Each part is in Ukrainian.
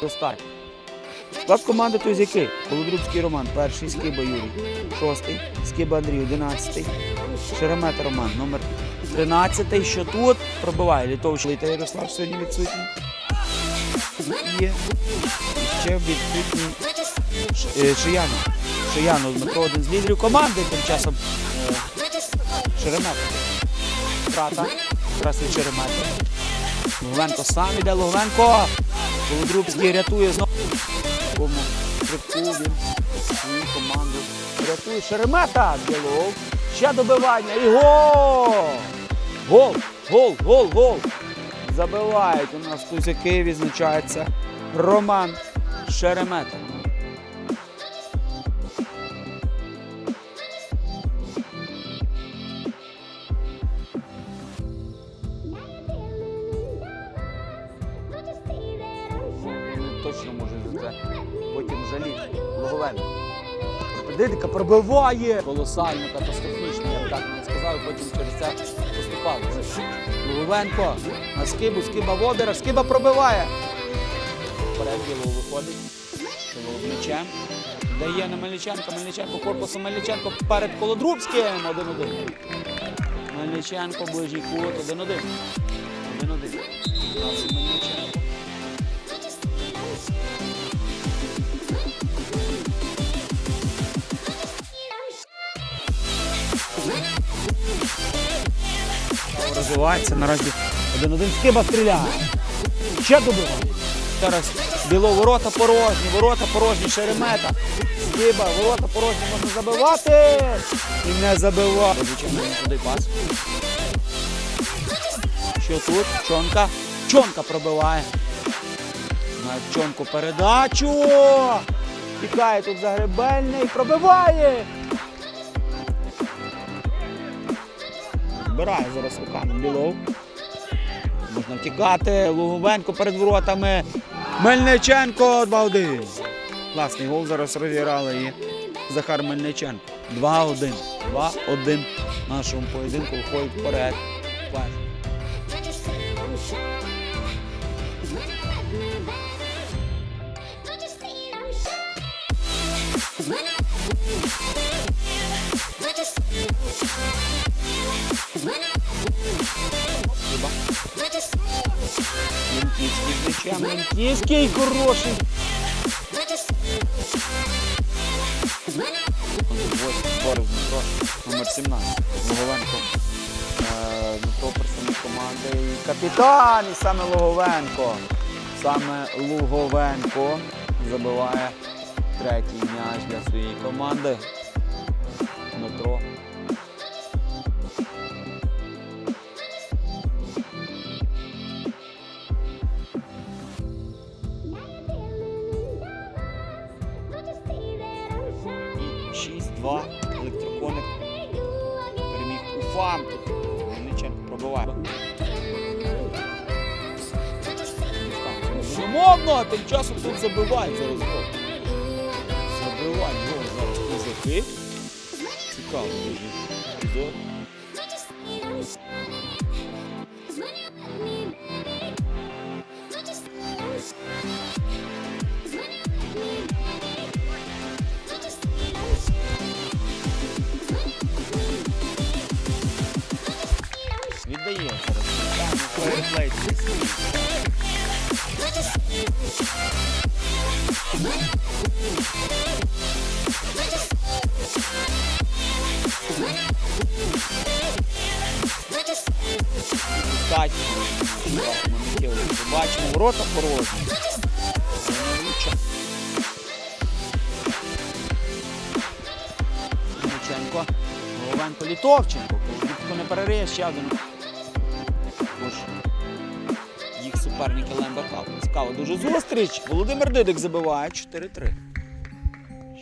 Достатньо. Склад команди Тузяки. Колодрубський Роман, перший, Скиба Юрій, шостий, Скиба Андрій, одинадцятий, Шеремета Роман, номер 13, що тут пробиває Літович та Ярослав сьогодні відсутній. І ще відсутній Ш- е. Шиянов Дмитро один з лідерів команди, тим часом е, Шеремета. Втрата. Якраз від Шеремета. Сам іде Луговенко. Володрубський рятує знову. Команду рятує. Шеремета Білов. Ще добивання. І гол! Гол! Гол! Гол! Гол! Забивають у нас тузяки, відзначається Роман Шеремета. Це потім жаліти. Логовенко. Дидика пробиває! Колосально, катастрофічно, я б так не сказав, потім через це поступав. Логовенко на скибу, скиба водера, скиба пробиває. Вперед біло виходить. М'ячем. Дає на Мельниченка, Мельниченко, корпусом Мельниченко перед Колодрубським. 1-1. Мельниченко, ближній кут, 1-1. 1-1. Мельниченко. Розвивається. Наразі один-один скиба стріляє. Ще добиває. Зараз біло ворота порожні, ворота порожні, шеремета. Скиба, ворота порожні можна забивати. І не забивати. Туди пас. Що тут? Чонка. Чонка пробиває. На чонку передачу. Тікає тут загребельний, пробиває. Збирає зараз руками Білов. Можна втікати. Луговенко перед воротами. Мельниченко 2-1. Класний гол зараз розіграли і Захар Мельниченко. 2-1. 2-1 нашому поєдинку виходить вперед. Лінківський м'ячем. Хороший. Борис Дмитро, номер 17. Логовенко. Е, Дмитро представник команди. Капітан, і саме Логовенко. Саме Луговенко забиває третій м'яч для своєї команди. Дмитро. Уфа. Мельниченко пробиває. Сумовно, а тим часом тут забивають зараз гол. Забивають зараз козаки. Цікаво дуже Ми Бачимо, ворота порожні. Літовченко. Ніхто не перериє ще один. Суперники Лемберхав. Цікаво, дуже зустріч. Володимир Дидик забиває 4-3.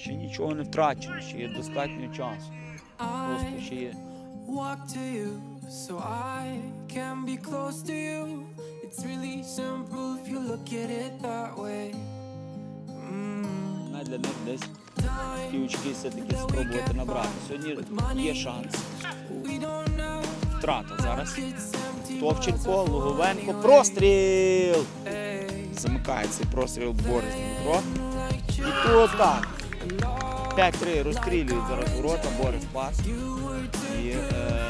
Ще нічого не втрачено, ще є достатньо часу. Просто ще є. walk to you so I can be close to you. It's really simple if you look at it that way. Для них десь ті очки все-таки спробувати набрати. Сьогодні є шанс. Втрата зараз. Товченко, Луговенко, простріл! Замикає цей простріл Борис Дмитро. І тут так. 5-3 розстрілюють зараз ворота, Борис пас. І, е.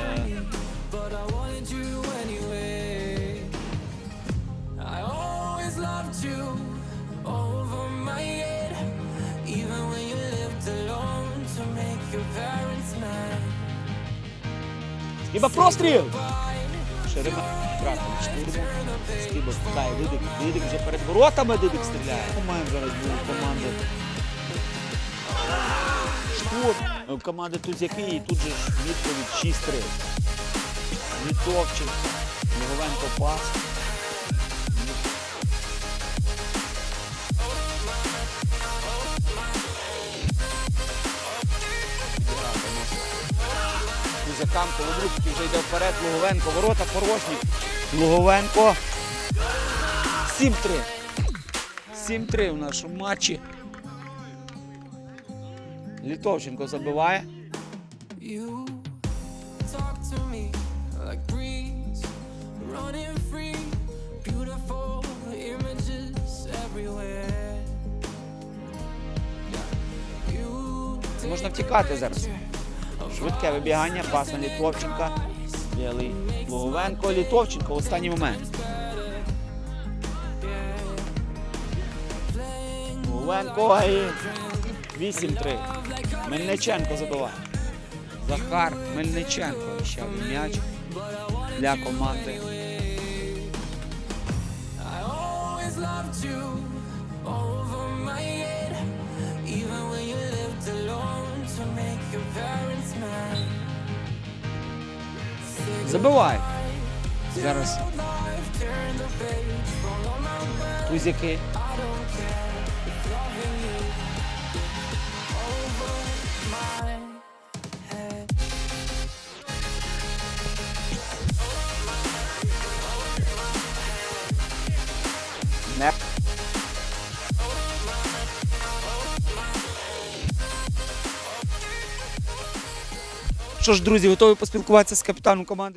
Скіба простріл! Шерема втратив штурму. Скіба шукає Дидик. Дидик вже перед воротами Дидик стріляє. Маємо зараз дві команди. Штурм. У команди тут який, і тут же відповідь 6-3. Вітовчик, Ліговенко пас. Кузякам, Колобрубський вже йде вперед, Луговенко, ворота порожні. Луговенко. 7-3. 7-3 в нашому матчі. Літовченко забиває. Можна втікати зараз. Швидке вибігання, пас на Літовченка. Білий Луговенко, Літовченко в останній момент. Луговенко і 8-3. Мельниченко забиває. Захар Мельниченко ще м'яч для команди. I always loved you my head. Не. Що ж, друзі, готові поспілкуватися з капітаном команди?